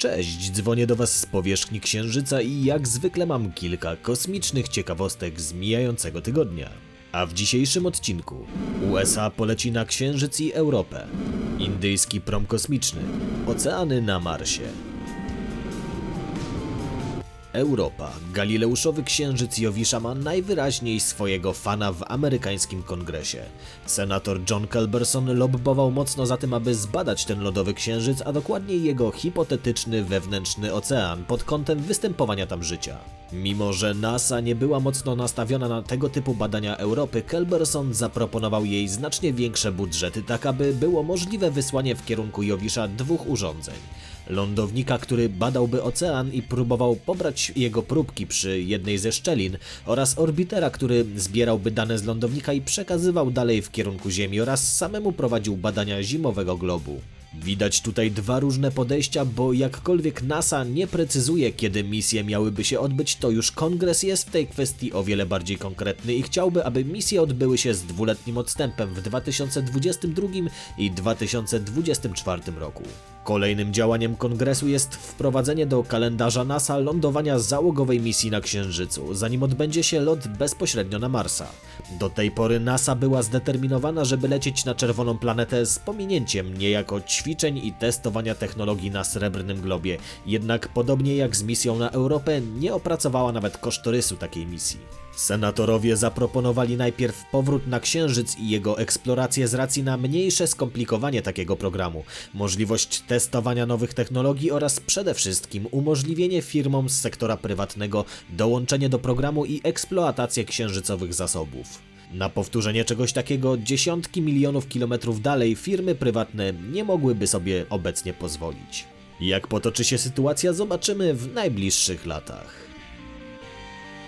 Cześć, dzwonię do Was z powierzchni Księżyca i jak zwykle mam kilka kosmicznych ciekawostek z mijającego tygodnia. A w dzisiejszym odcinku USA poleci na Księżyc i Europę, indyjski prom kosmiczny, oceany na Marsie. Europa, Galileuszowy księżyc Jowisza ma najwyraźniej swojego fana w amerykańskim kongresie. Senator John Culberson lobbował mocno za tym, aby zbadać ten lodowy księżyc, a dokładniej jego hipotetyczny wewnętrzny ocean pod kątem występowania tam życia. Mimo, że NASA nie była mocno nastawiona na tego typu badania Europy, Culberson zaproponował jej znacznie większe budżety, tak aby było możliwe wysłanie w kierunku Jowisza dwóch urządzeń lądownika, który badałby ocean i próbował pobrać jego próbki przy jednej ze szczelin, oraz orbitera, który zbierałby dane z lądownika i przekazywał dalej w kierunku Ziemi oraz samemu prowadził badania zimowego globu. Widać tutaj dwa różne podejścia, bo jakkolwiek NASA nie precyzuje, kiedy misje miałyby się odbyć, to już Kongres jest w tej kwestii o wiele bardziej konkretny i chciałby, aby misje odbyły się z dwuletnim odstępem w 2022 i 2024 roku. Kolejnym działaniem kongresu jest wprowadzenie do kalendarza NASA lądowania załogowej misji na Księżycu, zanim odbędzie się lot bezpośrednio na Marsa. Do tej pory NASA była zdeterminowana, żeby lecieć na czerwoną planetę z pominięciem niejako ćwiczeń i testowania technologii na srebrnym globie, jednak podobnie jak z misją na Europę, nie opracowała nawet kosztorysu takiej misji. Senatorowie zaproponowali najpierw powrót na Księżyc i jego eksplorację z racji na mniejsze skomplikowanie takiego programu, możliwość testowania nowych technologii oraz przede wszystkim umożliwienie firmom z sektora prywatnego dołączenie do programu i eksploatację księżycowych zasobów. Na powtórzenie czegoś takiego dziesiątki milionów kilometrów dalej firmy prywatne nie mogłyby sobie obecnie pozwolić. Jak potoczy się sytuacja zobaczymy w najbliższych latach.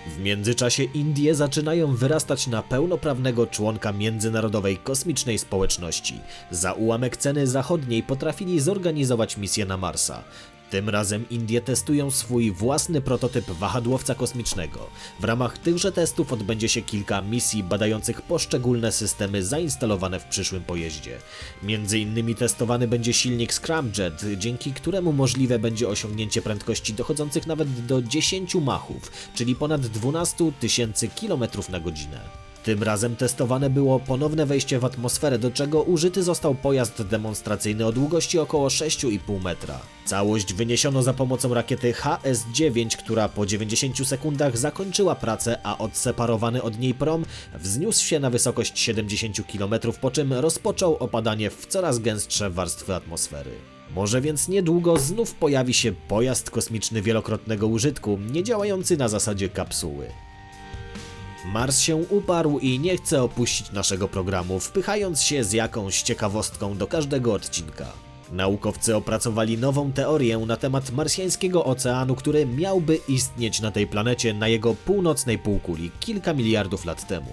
W międzyczasie Indie zaczynają wyrastać na pełnoprawnego członka międzynarodowej kosmicznej społeczności. Za ułamek ceny zachodniej potrafili zorganizować misję na Marsa. Tym razem Indie testują swój własny prototyp wahadłowca kosmicznego. W ramach tychże testów odbędzie się kilka misji badających poszczególne systemy zainstalowane w przyszłym pojeździe. Między innymi testowany będzie silnik Scramjet, dzięki któremu możliwe będzie osiągnięcie prędkości dochodzących nawet do 10 machów, czyli ponad 12 tysięcy km na godzinę. Tym razem testowane było ponowne wejście w atmosferę, do czego użyty został pojazd demonstracyjny o długości około 6,5 metra. Całość wyniesiono za pomocą rakiety HS-9, która po 90 sekundach zakończyła pracę, a odseparowany od niej prom wzniósł się na wysokość 70 km, po czym rozpoczął opadanie w coraz gęstsze warstwy atmosfery. Może więc niedługo znów pojawi się pojazd kosmiczny wielokrotnego użytku, nie działający na zasadzie kapsuły. Mars się uparł i nie chce opuścić naszego programu, wpychając się z jakąś ciekawostką do każdego odcinka. Naukowcy opracowali nową teorię na temat marsjańskiego oceanu, który miałby istnieć na tej planecie na jego północnej półkuli kilka miliardów lat temu.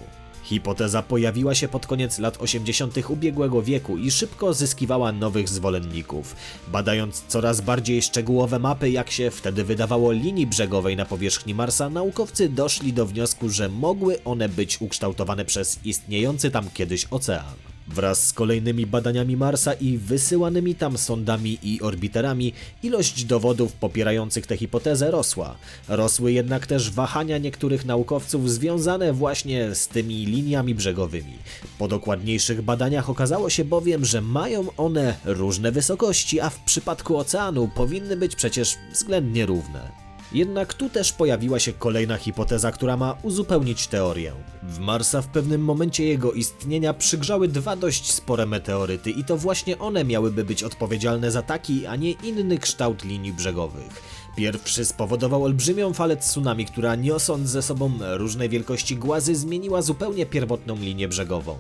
Hipoteza pojawiła się pod koniec lat 80. ubiegłego wieku i szybko zyskiwała nowych zwolenników. Badając coraz bardziej szczegółowe mapy, jak się wtedy wydawało, linii brzegowej na powierzchni Marsa, naukowcy doszli do wniosku, że mogły one być ukształtowane przez istniejący tam kiedyś ocean. Wraz z kolejnymi badaniami Marsa i wysyłanymi tam sondami i orbiterami, ilość dowodów popierających tę hipotezę rosła. Rosły jednak też wahania niektórych naukowców związane właśnie z tymi liniami brzegowymi. Po dokładniejszych badaniach okazało się bowiem, że mają one różne wysokości, a w przypadku oceanu powinny być przecież względnie równe. Jednak tu też pojawiła się kolejna hipoteza, która ma uzupełnić teorię. W Marsa w pewnym momencie jego istnienia przygrzały dwa dość spore meteoryty i to właśnie one miałyby być odpowiedzialne za taki, a nie inny kształt linii brzegowych. Pierwszy spowodował olbrzymią falę tsunami, która niosąc ze sobą różnej wielkości głazy zmieniła zupełnie pierwotną linię brzegową.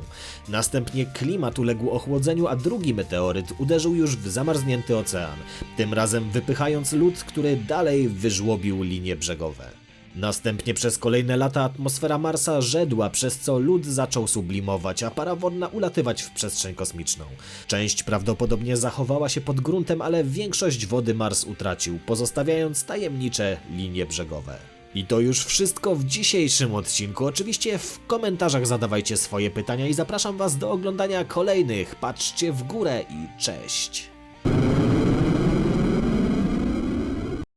Następnie klimat uległ ochłodzeniu, a drugi meteoryt uderzył już w zamarznięty ocean, tym razem wypychając lód, który dalej wyżłobił linie brzegowe. Następnie przez kolejne lata atmosfera Marsa rzedła, przez co lód zaczął sublimować, a para wodna ulatywać w przestrzeń kosmiczną. Część prawdopodobnie zachowała się pod gruntem, ale większość wody Mars utracił, pozostawiając tajemnicze linie brzegowe. I to już wszystko w dzisiejszym odcinku. Oczywiście w komentarzach zadawajcie swoje pytania i zapraszam Was do oglądania kolejnych. Patrzcie w górę i cześć!